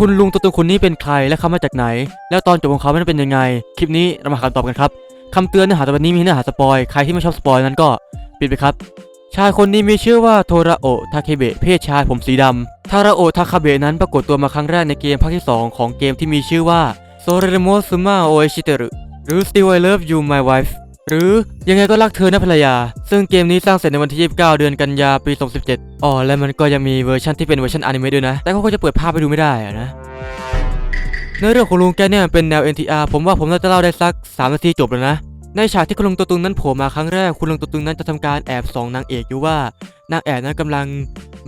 คุณลุงตัวตนคนนี้เป็นใครและเขามาจากไหน แล้วตอนจบของเขามันเป็นยังไง คลิปนี้เรามาหาคำตอบกันครับคำเตือนเนื้อหาตอนนี้มีเนื้อหาสปอยใครที่ไม่ชอบสปอยนั้นก็ปิดไปครับ ชายคนนี้มีชื่อว่าโทราโอทาเคเบะเพศชายผมสีดำทาราโอทาคาเบะนั้นปรากฏตัวมาครั้งแรกในเกมภาคที่ 2 ของเกมที่มีชื่อว่าโซเรโมซุมาโอเอชิเตรุหรือ Still I Love You My Wife หรือยังไงก็รักเธอนะภรรยา ซึ่งเกมนี้สร้างเสร็จในวันที่ 29 เดือนกันยาปี 2017 อ๋อ และมันก็ยังมีเวอร์ชันที่เป็นเวอร์ชันอนิเมะด้วยนะ แต่เขาก็จะเปิดภาพไปดูไม่ได้อะนะเนื้อเรื่องของลุงแกเนี่ยมันเป็นแนว NTR ผมว่าผมน่าจะเล่าได้สัก 3 นาทีจบแล้วนะ ในฉากที่คุณลุงตัวตึงนั้นโผล่มาครั้งแรก คุณลุงตัวตึงนั้นจะทำการแอบส่องนางเอกอยู่ว่านางแอบนั้นกำลัง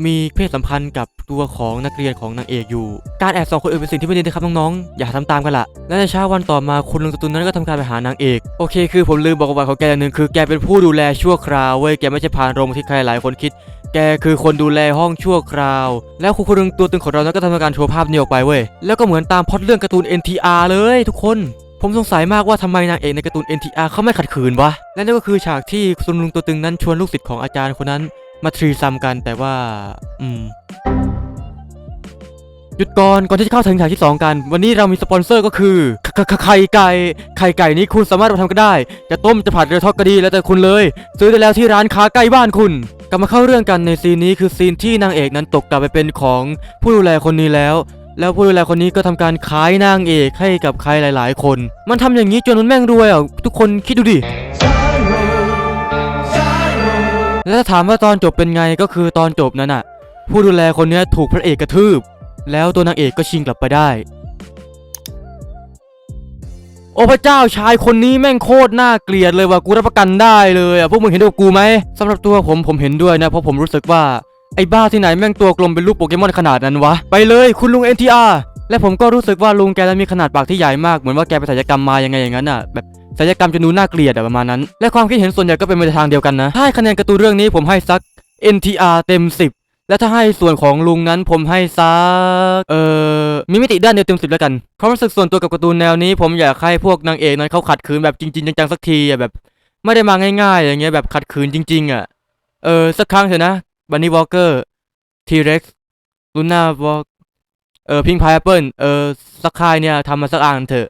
มีเพศสัมพันธ์กับตัวของนักเรียนของนางเอกอยู่ การแอบส่องคนอื่นเป็นสิ่งที่ไม่ดีนะครับน้องๆ อย่าทำตามกันละและในเช้าวันต่อมาคุณลุงตัวตึงนั้นก็ทำการไปหานางเอก โอเคคือผมลืมบอกประวัติของแกอย่างหนึ่งคือแกเป็นผู้ดูแลชั่วคราวเว้ยแกไม่ใช่พานโรงที่ใครหลายคนคิด แกคือคนดูแลห้องชั่วคราว แล้วคุณคุณลุงตัวตึงของเรานั้นก็ทำการโชว์ภาพนี้ออกไปเว้ยแล้วก็เหมือนตามพอตเรื่องการ์ตูน NTR เลยทุกคนผมสงสัยมากว่าทำไมนางเอกในการ์ตูน NTR เขาไม่ขัดขืนวะ และนั่นก็คือฉากที่คุณลุงตัวตึงนั้นชวนลูกศิษย์ของอาจารย์คนนั้นมาทรีซัมกันแต่ว่า อืม หยุดก่อนก่อนที่จะเข้าถึงฉากที่ 2 กัน วันนี้เรามีสปอนเซอร์ก็คือไข่ไก่ไข่ไก่นี้คุณสามารถมาทำก็ได้ จะต้มจะผัดหรือทอดก็ดีแล้วแต่คุณเลย ซื้อได้แล้วที่ร้านค้าใกล้บ้านคุณกลับมาเข้าเรื่องกันในซีนนี้คือซีนที่นางเอกนั้นตกกลับไปเป็นของผู้ดูแลคนนี้แล้ว แล้วผู้ดูแลคนนี้ก็ทำการขายนางเอกให้กับใครหลาย ๆ คน มันทำอย่างนี้จนมันแม่งรวยอะทุกคนคิดดูดิแล้วถ้าถามว่าตอนจบเป็นไงก็คือตอนจบนั้นอะ ผู้ดูแลคนนี้ถูกพระเอกกระทืบ แล้วตัวนางเอกก็ชิงกลับไปได้ โอ้พระเจ้าชายคนนี้แม่งโคตรน่าเกลียดเลยว่ะกูรับประกันได้เลยอะพวกมึงเห็นด้วยกูไหมสำหรับตัวผมผมเห็นด้วยนะเพราะผมรู้สึกว่าไอ้บ้าที่ไหนแม่งตัวกลมเป็นรูปโปเกมอนขนาดนั้นวะ ไปเลยคุณลุง NTR และผมก็รู้สึกว่าลุงแกนั้นมีขนาดปากที่ใหญ่มากเหมือนว่าแกไปศัลยกรรมมายังไงอย่างนั้นอะแบบศัลยกรรมจนดูน่าเกลียดอะประมาณนั้น และความคิดเห็นส่วนใหญ่ก็เป็นไปในทางเดียวกันนะถ้าให้คะแนนการ์ตูนเรื่องนี้ผมให้สัก NTR เต็ม 10 และถ้าให้ส่วนของลุงนั้นผมให้สักเอ่อมีมิติด้านเดียวเต็มสิบแล้วกันความรู้สึกส่วนตัวกับการ์ตูนแนวนี้ ผมอยากให้พวกนางเอกนั้นเขาขัดขืนแบบจริง ๆ จังๆสักทีอะแบบ ไม่ได้มาง่ายๆ อย่างเงี้ยแบบขัดขืนจริง ๆ อะ เออสักครั้งเถอะนะบันนี่วอลเกอร์ทีเร็กซ์ลูน่าวอลเออพิงพายแอปเปิลเออสักค่ายเนี่ยทำมาสักอ่านเถอะ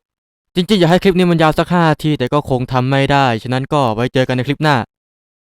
จริงๆ อยากให้คลิปนี้มันยาวสักห้าทีแต่ก็คงทำไม่ได้ ฉะนั้นก็ไว้เจอกันในคลิปหน้า